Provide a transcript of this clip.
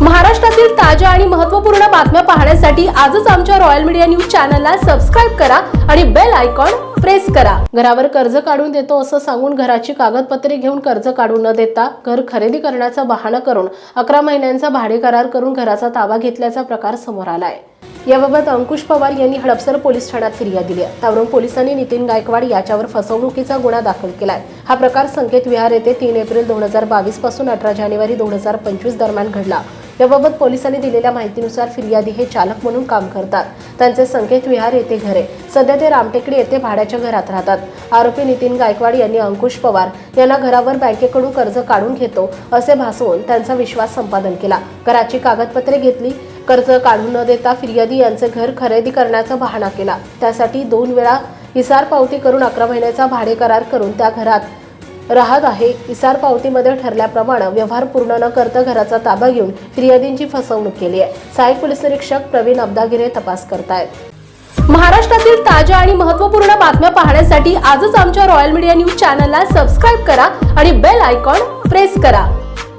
महाराष्ट्रातील ताज्या आणि महत्त्वपूर्ण बातम्या पाहण्यासाठी आजच आमच्या रॉयल मीडिया न्यूज चॅनलला सबस्क्राईब करा आणि बेल आयकॉन प्रेस करा. घरावर कर्ज काढून देतो असं सांगून घराची कागदपत्रे घेऊन कर्ज काढून न देता घर खरेदी करण्याचा बहाणा करून अकरा महिन्यांचा भाडे करार करून घराचा ताबा घेतल्याचा प्रकार समोर आलाय. याबाबत अंकुश पवार यांनी हडपसर पोलीस ठाण्यात फिर्याद दिली आहे. त्यावरून पोलिसांनी नितीन गायकवाड याच्यावर फसवणुकीचा गुन्हा दाखल केलाय. हा प्रकार संकेत विहार येथे तीन एप्रिल दोन हजार बावीसपासून अठरा जानेवारी दोन हजार पंचवीस दरम्यान घडला. याबाबत पोलिसांनी दिलेल्या माहितीनुसार फिर्यादी हे चालक म्हणून काम करतात. त्यांचे संकेत विहार येथे घरे. सध्या ते रामटेकडी येथे भाड्याच्या घरात राहतात. आरोपी नितीन गायकवाड यांनी अंकुश पवार यांना घरावर बँकेकडून कर्ज काढून घेतो असे भासवून त्यांचा विश्वास संपादन केला. घराची कागदपत्रे घेतली. कर्ज काढून न देता फिर्यादी यांचे घर खरेदी करण्याचा बहाणा केला. त्यासाठी दोन वेळा हिसार पावती करून अकरा महिन्याचा भाडे करार करून त्या घरात राहत आहे. इसार पावतीमध्ये ठरल्याप्रमाणे व्यवहार पूर्ण न करता घराचा ताबा घेऊन फिर्यादींची फसवणूक केली आहे. सहाय्यक पोलीस निरीक्षक प्रवीण अब्दागिरे तपास करतायत. महाराष्ट्रातील ताज्या आणि महत्त्वपूर्ण बातम्या पाहण्यासाठी आजच आमच्या रॉयल मीडिया न्यूज चॅनलला सबस्क्राईब करा आणि बेल आयकॉन प्रेस करा.